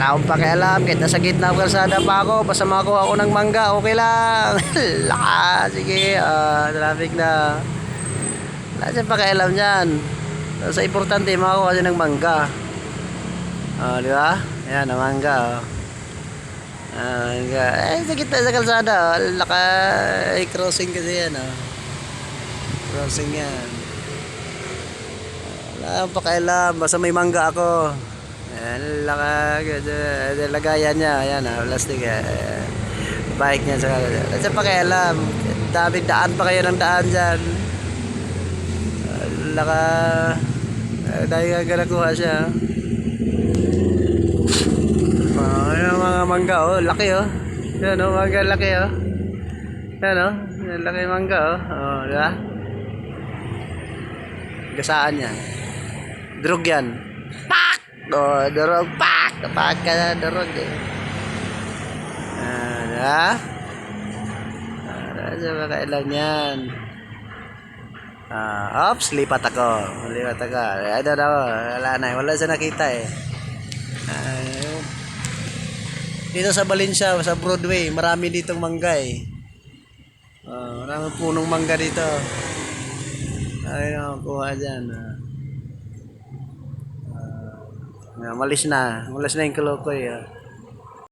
wala akong pakialam. Kahit nasa gitna ng kalsada pa ako, basta makakuha ako ng mangga, okay lang. Laka, sige, ah, traffic na. Wala siyang pakialam dyan. Sa importante, makakuha siya ng mangga. Oh, di ba? Ayan, ang mangga, oh. Ah, mangga. Eh, sa gitna sa kalsada, oh. Laka, ay, crossing kasi yan, oh. Crossing yan. Wala akong pakialam, basta may mangga ako. Ayan, laka, ganyan, lagayan niya, ayan ah, plastic eh. Bike niya sa Wala siyang pakialam. Daming daan pa kayo ng daan dyan. Laka, eh, dahil nga nakuha siya. Oh, ano mga mangga oh, laki oh. Yan oh, mangga laki oh. Yan oh, yan laki mangga oh. Oh, di ba? Gasaan yan. Drug yan. Pak! Oh, drug, pak! Pak ka na, drug eh. Ah, di ba? Ah, sa mga kailan yan. Ah, ops, lipat ako. Lipat ako. I don't know. Wala na. Wala siya nakita eh. Ah, yung- dito sa Valencia, sa Broadway, marami ditong mangga eh. Ah, maraming punong mangga dito. Ay, kuha dyan. Ah. Ah, malis na. Malis na yung kalokoy. Ah.